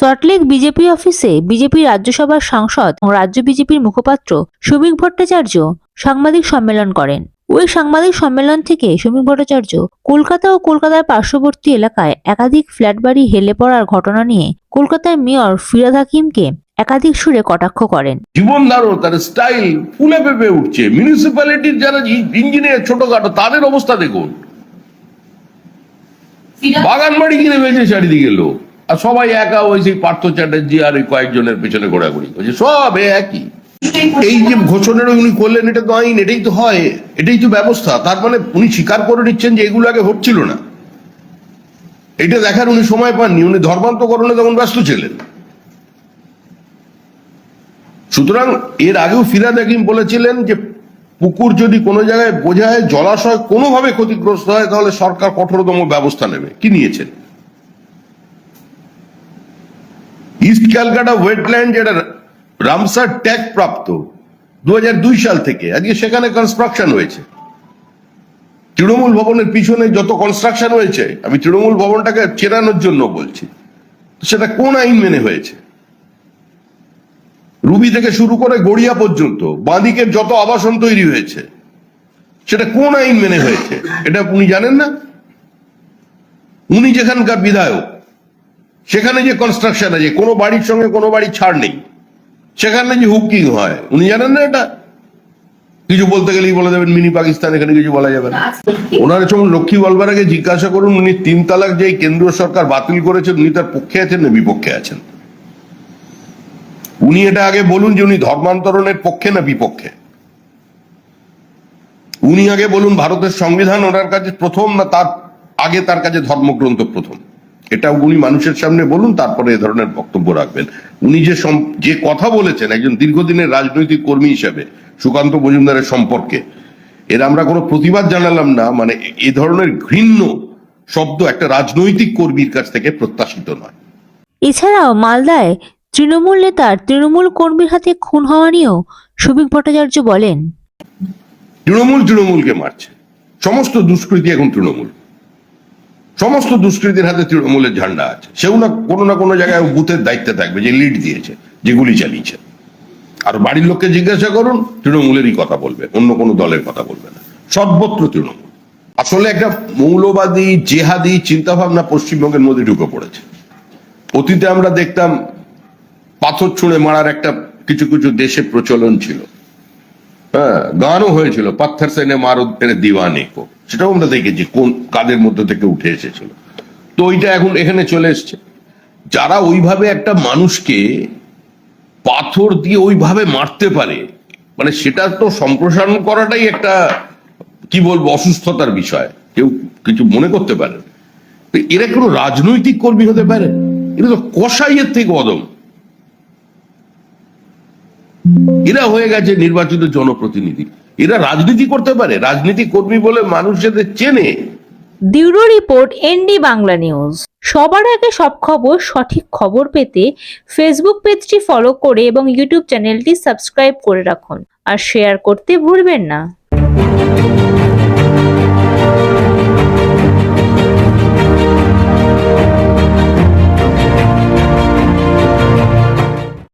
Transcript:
Salt Lake BJP অফিসে BJP রাজ্যসভার সাংসদ ও রাজ্য বিজেপির মুখপাত্র শ্রমিক ভট্টাচার্য সাংবাদিক সম্মেলন করেন। ওই সাংবাদিক সম্মেলন থেকে শ্রমিক ভট্টাচার্য কলকাতা ও কলকাতার পার্শ্ববর্তী এলাকায় একাধিক ফ্ল্যাট বাড়ি হেলে পড়ার ঘটনা নিয়ে কলকাতার মেয়র ফিরাদ হাকিমকে একাধিক সুরে কটাক্ষ করেন। জীবন ধারণ তার স্টাইল ফুলে পেঁপে উঠছে। মিউনিসিপ্যালিটির যারা ইঞ্জিনিয়ার ছোটখাটো তাদের অবস্থা দেখুন। বাগান বাড়ি কিনে বেঁচে চারিদিকে লোক। আর সবাই একা ওই সেই পার্থ চ্যাটার্জি আর ওই কয়েকজনের পেছনে ঘোরাঘুরি করছে। সব একই। এই যে ঘোষণাটা উনি করলেন, এটা তো আইন, এটাই তো হয়, এটাই তো ব্যবস্থা। তার মানে উনি স্বীকার করে নিচ্ছেন যে এগুলো আগে হচ্ছিল না। এটা দেখার উনি সময় পাননি। উনি ধর্মান্তকরণে তখন ব্যস্ত ছিলেন। সুতরাং এর আগেও ফিরাদ হাকিম বলেছিলেন যে, পুকুর যদি কোনো জায়গায় বোঝায় জলাশয় কোনোভাবে ক্ষতিগ্রস্ত হয়, তাহলে সরকার কঠোরতম ব্যবস্থা নেবে। কি নিয়েছেন? ইস্ট ক্যালকাটা ওয়েটল্যান্ড, যেটা রামসার ট্যাগ প্রাপ্ত দু হাজার দুই সাল থেকে। আজকে সেখানে কনস্ট্রাকশন হয়েছে। তৃণমূল ভবনের পিছনে যত কনস্ট্রাকশন হয়েছে, আমি তৃণমূল ভবনটাকে চেরানোর জন্য বলছি সেটা কোন আইন মেনে হয়েছে? রুবি থেকে শুরু করে গড়িয়া পর্যন্ত বাঁদিকের যত আবাসন তৈরি হয়েছে, সেটা কোন আইন মেনে হয়েছে? এটা উনি জানেন না? উনি যেখানকার বিধায়ক সেখানে যে কনস্ট্রাকশন আছে কোনো বাড়ির সঙ্গে কোনো বাড়ি ছাড় নেই। সেখানে যে হুকিং হয় উনি জানেন না এটা? কিছু বলতে গেলেই বলে দেবেন মিনি পাকিস্তান এখানে কিছু বলা যাবে না। ওনার যখন লক্ষ্মী বলবার আগে জিজ্ঞাসা করুন উনি তিন তালাক যে কেন্দ্রীয় সরকার বাতিল করেছেন উনি তার পক্ষে আছেন না বিপক্ষে আছেন? উনি এটা আগে বলুন যে উনি ধর্মান্তরণের পক্ষে না বিপক্ষে? উনি আগে বলুন ভারতের সংবিধান ওনার কাছে প্রথম না তার আগে তার কাছে ধর্মগ্রন্থ প্রথম? এটা উনি মানুষের সামনে বলুন তারপরে এ ধরনের বক্তব্য রাখবেন। উনি যে যে কথা বলেছেন একজন দীর্ঘদিনের রাজনৈতিক কর্মী হিসেবে সুকান্ত মজুমদারের সম্পর্কে এর আমরা কোনো প্রতিবাদ জানালাম না মানে এ ধরনের ঘৃণ্য শব্দ একটা রাজনৈতিক কর্মীর কাছ থেকে প্রত্যাশিত নয়। এছাড়াও মালদায় তৃণমূল নেতার তৃণমূল কর্মীর হাতে খুন হওয়া নিয়েও শ্রমিক ভট্টাচার্য বলেন। তৃণমূল তৃণমূলকে মারছে। সমস্ত দুষ্কৃতি এখন তৃণমূল। সমস্ত দুষ্কৃতির হাতে তৃণমূলের ঝান্ডা আছে। সেও না কোনো না কোনো জায়গায় বুথের দায়িত্বে থাকবে, যে লিড দিয়েছে, যে গুলি চালিয়েছে। আর বাড়ির লোককে জিজ্ঞাসা করুন, তৃণমূলেরই কথা বলবে, অন্য কোনো দলের কথা বলবে না। সর্বত্র তৃণমূল। আসলে একটা মৌলবাদী, জেহাদি চিন্তা ভাবনা পশ্চিমবঙ্গের মধ্যে ঢুকে পড়েছে। অতীতে আমরা দেখতাম পাথর ছুঁড়ে মারার একটা কিছু কিছু দেশে প্রচলন ছিল। হ্যাঁ গানও হয়েছিল, পাথর সেনে মারো তেনে দিওয়ানে কো। সেটাও আমরা দেখেছি, কোন কাদের মধ্যে থেকে উঠে এসেছিল। তো ওইটা এখন এখানে চলে এসছে। যারা ওইভাবে একটা মানুষকে পাথর দিয়ে ওইভাবে মারতে পারে মানে সেটা তো সম্প্রসারণ করাটাই একটা, কি বলব, অসুস্থতার বিষয়। কেউ কিছু মনে করতে পারে এরা কোনো রাজনৈতিক কর্মী হতে পারে? এটা তো কষাইয়ের থেকে অদম। এরা হয়ে গেছে নির্বাচিত জনপ্রতিনিধি। এরা রাজনীতি করতে পারে, রাজনীতি কর্মী বলে মানুষ যাদের চেনে। Bureau report ND Bangla news. সবার আগে সব খবর, সঠিক খবর পেতে ফেসবুক পেজটি ফলো করে এবং ইউটিউব চ্যানেলটি সাবস্ক্রাইব করে রাখুন। আর শেয়ার করতে ভুলবেন না।